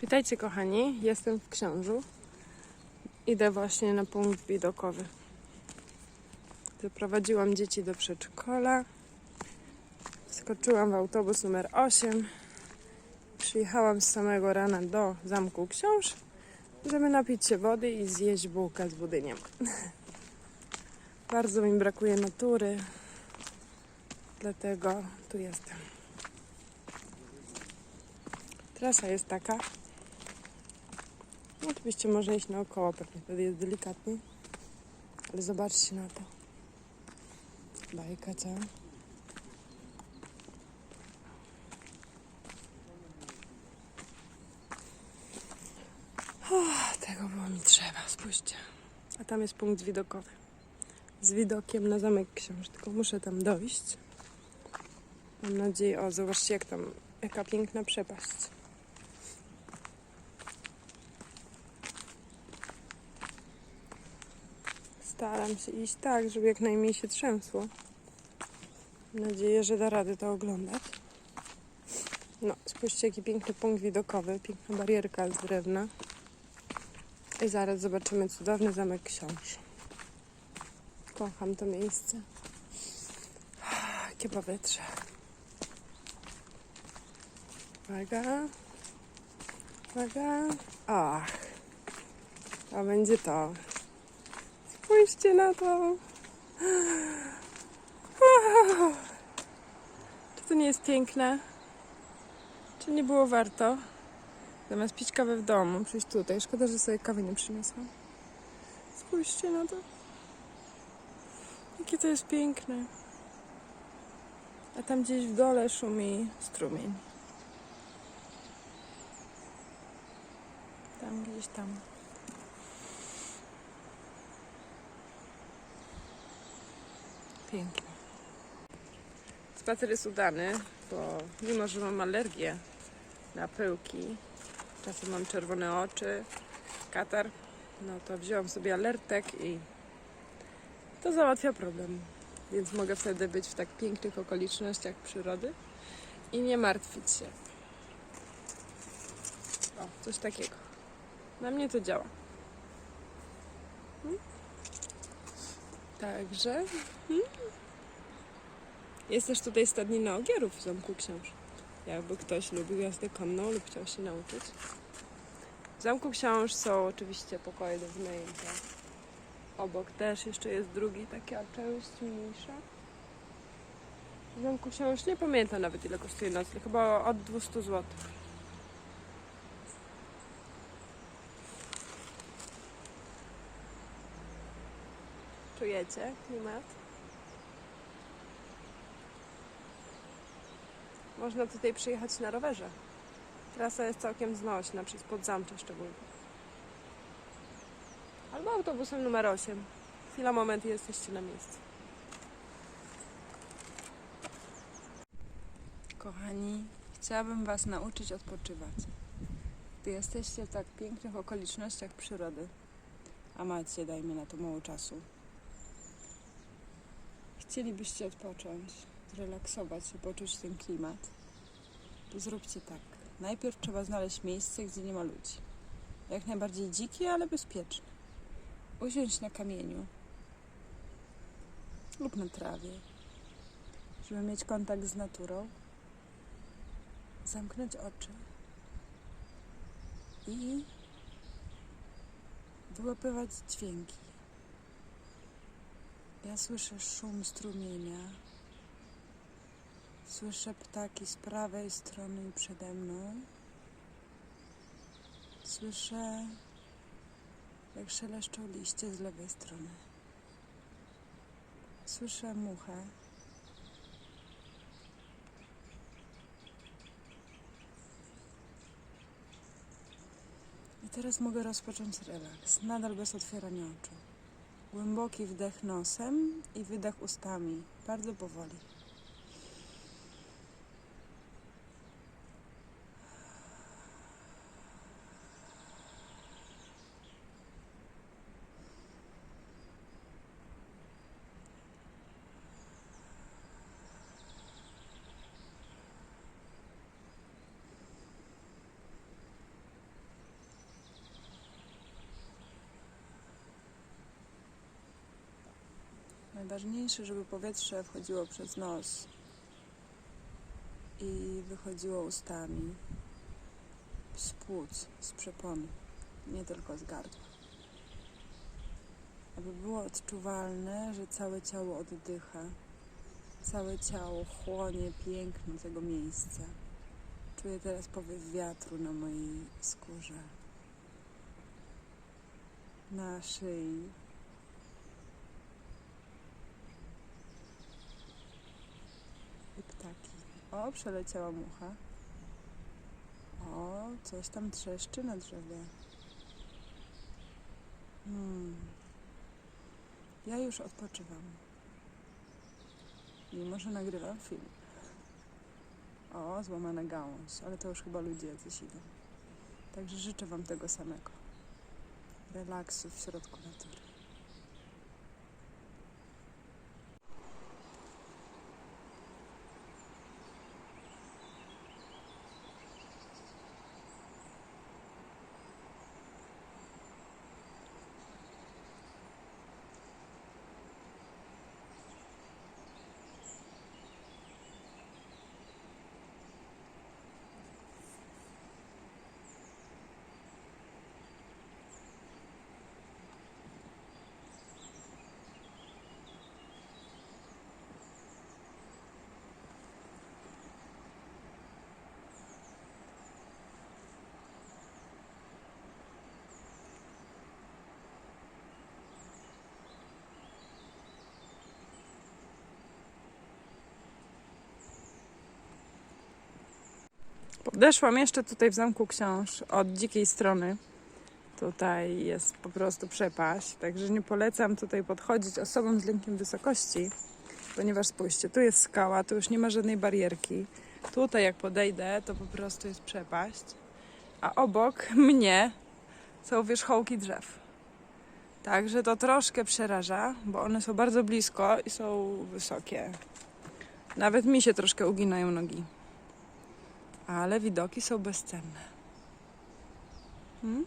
Witajcie kochani, jestem w Książu. Idę właśnie na punkt widokowy. Zaprowadziłam dzieci do przedszkola. Skoczyłam w autobus numer 8. Przyjechałam z samego rana do Zamku Książ, żeby napić się wody i zjeść bułkę z budyniem. Bardzo mi brakuje natury, dlatego tu jestem. Trasa jest taka. Oczywiście można iść naokoło, pewnie wtedy jest delikatniej. Ale zobaczcie na to. Bajka, co? Tego było mi trzeba, spójrzcie. A tam jest punkt widokowy. Z widokiem na zamek książ, tylko muszę tam dojść. Mam nadzieję, o zobaczcie jak tam, jaka piękna przepaść. Staram się iść tak, żeby jak najmniej się trzęsło. Mam nadzieję, że da radę to oglądać. No, spójrzcie, jaki piękny punkt widokowy, piękna barierka z drewna. I zaraz zobaczymy cudowny zamek książ. Kocham to miejsce. Jakie powietrze. Uwaga. Uwaga. Ach. To będzie to. Spójrzcie na to. Czy to nie jest piękne? Czy nie było warto? Zamiast pić kawę w domu, przyjść tutaj. Szkoda, że sobie kawy nie przyniosłam. Spójrzcie na to. Jakie to jest piękne. A tam gdzieś w dole szumi strumień. Tam gdzieś tam. Pięknie. Spacer jest udany, bo mimo, że mam alergię na pyłki, czasem mam czerwone oczy, katar, no to wziąłam sobie alertek i to załatwia problem. Więc mogę wtedy być w tak pięknych okolicznościach przyrody i nie martwić się. O, coś takiego. Na mnie to działa. Hmm? Także. Hmm? Jest też tutaj stadnina ogierów w Zamku Książ. Jakby ktoś lubił jazdę konną lub chciał się nauczyć. W Zamku Książ są oczywiście pokoje do wynajęcia. Obok też jeszcze jest drugi, taka część mniejsza. W Zamku Książ nie pamiętam nawet ile kosztuje nocleg, chyba od 200 zł. Czujecie klimat? Można tutaj przyjechać na rowerze. Trasa jest całkiem znośna, przez Podzamcze szczególnie. Albo autobusem numer 8. Chwila, moment i jesteście na miejscu. Kochani, chciałabym Was nauczyć odpoczywać. Gdy jesteście w tak pięknych okolicznościach przyrody, a macie, dajmy na to mało czasu, chcielibyście odpocząć, zrelaksować się, poczuć ten klimat, to zróbcie tak. Najpierw trzeba znaleźć miejsce, gdzie nie ma ludzi. Jak najbardziej dzikie, ale bezpieczne. Usiąść na kamieniu lub na trawie, żeby mieć kontakt z naturą, zamknąć oczy i wyłapywać dźwięki. Ja słyszę szum strumienia. Słyszę ptaki z prawej strony i przede mną. Słyszę, jak szeleszczą liście z lewej strony. Słyszę muchę. I teraz mogę rozpocząć relaks, nadal bez otwierania oczu. Głęboki wdech nosem i wydech ustami, bardzo powoli. Najważniejsze, żeby powietrze wchodziło przez nos i wychodziło ustami z płuc, z przepony, nie tylko z gardła. Aby było odczuwalne, że całe ciało oddycha, całe ciało chłonie piękno tego miejsca. Czuję teraz powiew wiatru na mojej skórze, na szyi. I ptaki. O, przeleciała mucha. O, coś tam trzeszczy na drzewie. Hmm. Ja już odpoczywam. Mimo, że nagrywam film. O, złamana gałąź, ale to już chyba ludzie jacyś idą. Także życzę Wam tego samego. Relaksu w środku natury. Podeszłam jeszcze tutaj w Zamku Książ od dzikiej strony. Tutaj jest po prostu przepaść, także nie polecam tutaj podchodzić osobom z lękiem wysokości, ponieważ spójrzcie, tu jest skała, tu już nie ma żadnej barierki. Tutaj jak podejdę, to po prostu jest przepaść, a obok mnie są wierzchołki drzew. Także to troszkę przeraża, bo one są bardzo blisko i są wysokie. Nawet mi się troszkę uginają nogi ale widoki są bezcenne. Hmm?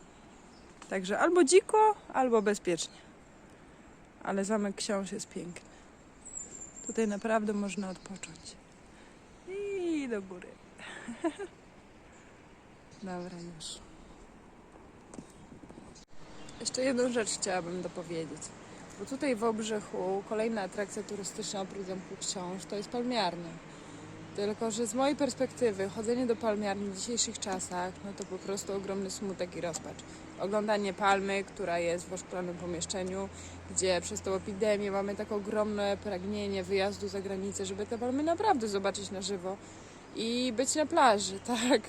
Także albo dziko, albo bezpiecznie. Ale zamek książ jest piękny. Tutaj naprawdę można odpocząć. I do góry. Dobra, już. Jeszcze jedną rzecz chciałabym dopowiedzieć. Bo tutaj w Obrzechu kolejna atrakcja turystyczna oprócz Zamku Książ to jest palmiarnia. Tylko, że z mojej perspektywy chodzenie do palmiarni w dzisiejszych czasach, no to po prostu ogromny smutek i rozpacz. Oglądanie palmy, która jest w oszklanym pomieszczeniu, gdzie przez tą epidemię mamy tak ogromne pragnienie wyjazdu za granicę, żeby te palmy naprawdę zobaczyć na żywo i być na plaży, tak?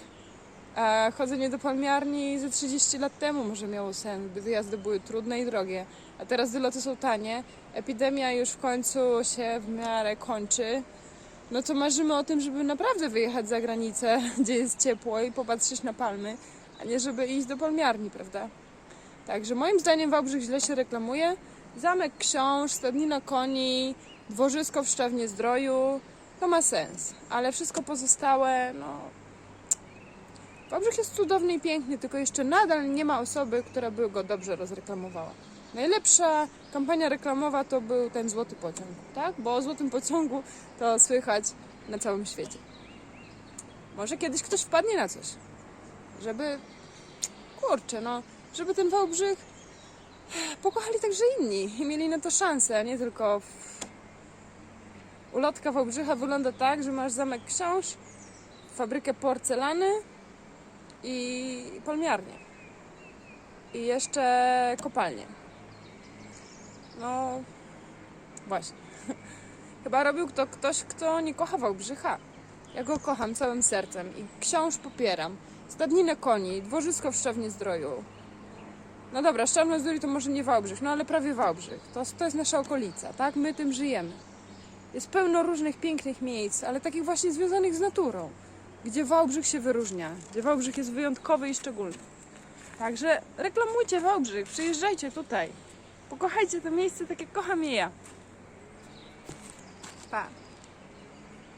A chodzenie do palmiarni ze 30 lat temu może miało sens, gdy wyjazdy były trudne i drogie, a teraz wyloty są tanie, epidemia już w końcu się w miarę kończy, no to marzymy o tym, żeby naprawdę wyjechać za granicę, gdzie jest ciepło i popatrzeć na palmy, a nie żeby iść do palmiarni, prawda? Także moim zdaniem Wałbrzych źle się reklamuje. Zamek książ, stadnina koni, dworzysko w Szczawnie Zdroju, to ma sens. Ale wszystko pozostałe, no... Wałbrzych jest cudowny i piękny, tylko jeszcze nadal nie ma osoby, która by go dobrze rozreklamowała. Najlepsza kampania reklamowa to był ten złoty pociąg, tak? Bo o złotym pociągu to słychać na całym świecie. Może kiedyś ktoś wpadnie na coś, żeby, kurczę, no, żeby ten Wałbrzych pokochali także inni i mieli na to szansę, a nie tylko w... Ulotka Wałbrzycha wygląda tak, że masz zamek książ, fabrykę porcelany i palmiarnię. I jeszcze kopalnię. No, właśnie. Chyba robił to ktoś, kto nie kocha Wałbrzycha. Ja go kocham całym sercem i książ popieram. Stadninę koni, dworzysko w Szczawnie Zdroju. No dobra, Szczawne Zdroju to może nie Wałbrzych, no ale prawie Wałbrzych. To, to jest nasza okolica, tak? My tym żyjemy. Jest pełno różnych pięknych miejsc, ale takich właśnie związanych z naturą, gdzie Wałbrzych się wyróżnia, gdzie Wałbrzych jest wyjątkowy i szczególny. Także reklamujcie Wałbrzych, przyjeżdżajcie tutaj. Pokochajcie to miejsce tak jak kocham je ja. Pa.